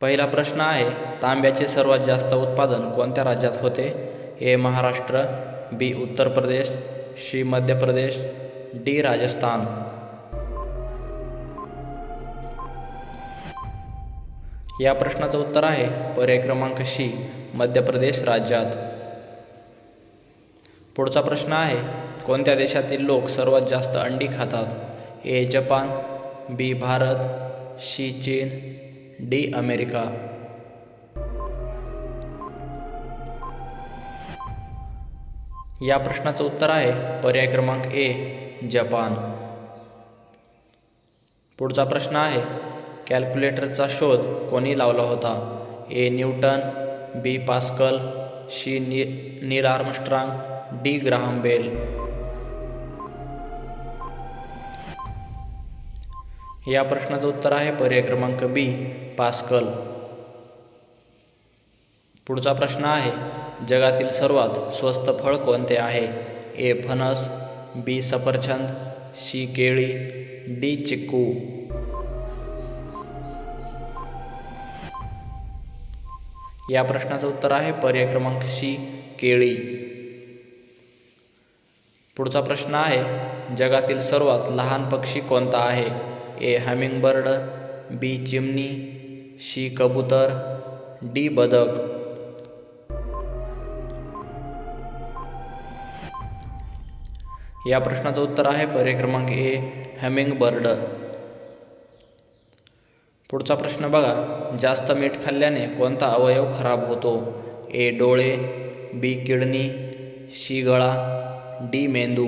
पहिला प्रश्न आहे तांब्याचे सर्वात जास्त उत्पादन कोणत्या राज्यात होते? ए महाराष्ट्र बी उत्तर प्रदेश सी मध्य प्रदेश डी राजस्थान. या प्रश्नाचं उत्तर आहे पर्याय क्रमांक शी मध्य प्रदेश राज्यात. पुढचा प्रश्न आहे कोणत्या देशातील लोक सर्वात जास्त अंडी खातात? A Japan B Bharat C चीन डी अमेरिका. या प्रश्नाचं उत्तर आहे पर्याय क्रमांक ए जपान. पुढचा प्रश्न आहे कॅल्क्युलेटरचा शोध कोणी लावला होता? A Newton B Pascal C नी Neil Armstrong D Graham Bell. या प्रश्नाचं उत्तर आहे पर्याय क्रमांक बी पास्कल. पुढचा प्रश्न आहे जगातील सर्वात स्वस्त फळ कोणते आहे? ए फणस बी सफरचंद सी केळी डी चिक्कू. या प्रश्नाचं उत्तर आहे पर्याय क्रमांक सी केळी. पुढचा प्रश्न आहे जगातील सर्वात लहान पक्षी कोणता आहे? ए हॅमिंगबर्ड बी चिमणी सी कबूतर डी बदक. या प्रश्नाचं उत्तर आहे पर्याय क्रमांक ए हॅमिंगबर्ड. पुढचा प्रश्न बघा जास्त मीठ खाल्ल्याने कोणता अवयव खराब होतो? ए डोळे बी किडनी सी गळा डी मेंदू.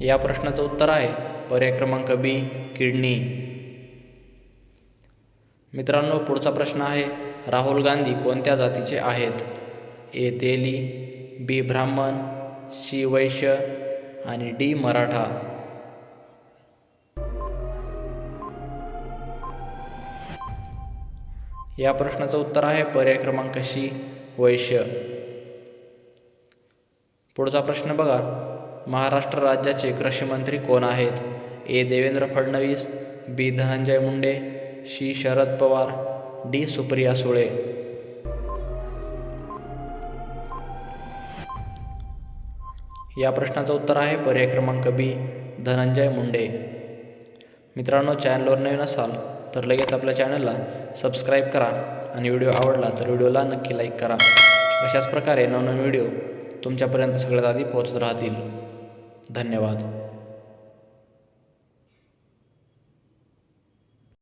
या प्रश्नाचं उत्तर आहे. पर्याय क्रमांक बी किडनी. मित्रांनो पुढचा प्रश्न आहे राहुल गांधी कोणत्या जातीचे आहेत? ए तेली बी ब्राह्मण सी वैश्य आणि डी मराठा. या प्रश्नाचं उत्तर आहे पर्याय क्रमांक सी वैश्य. पुढचा प्रश्न बघा. महाराष्ट्र राज्याचे कृषीमंत्री कोण आहेत? A. Devendra Fadnavis B. Dhananjay Munde C. Sharad Pawar D. Supriya Sule. या प्रश्नाचं उत्तर आहे पर्याय क्रमांक बी धनंजय मुंडे. मित्रांनो चॅनलवर नवीन असाल तर लगेच आपल्या चॅनलला सबस्क्राईब करा आणि व्हिडिओ आवडला तर व्हिडिओला नक्की लाईक करा. अशाच प्रकारे नवनवीन व्हिडिओ तुमच्यापर्यंत सगळ्यात आधी पोहोचत राहतील. धन्यवाद.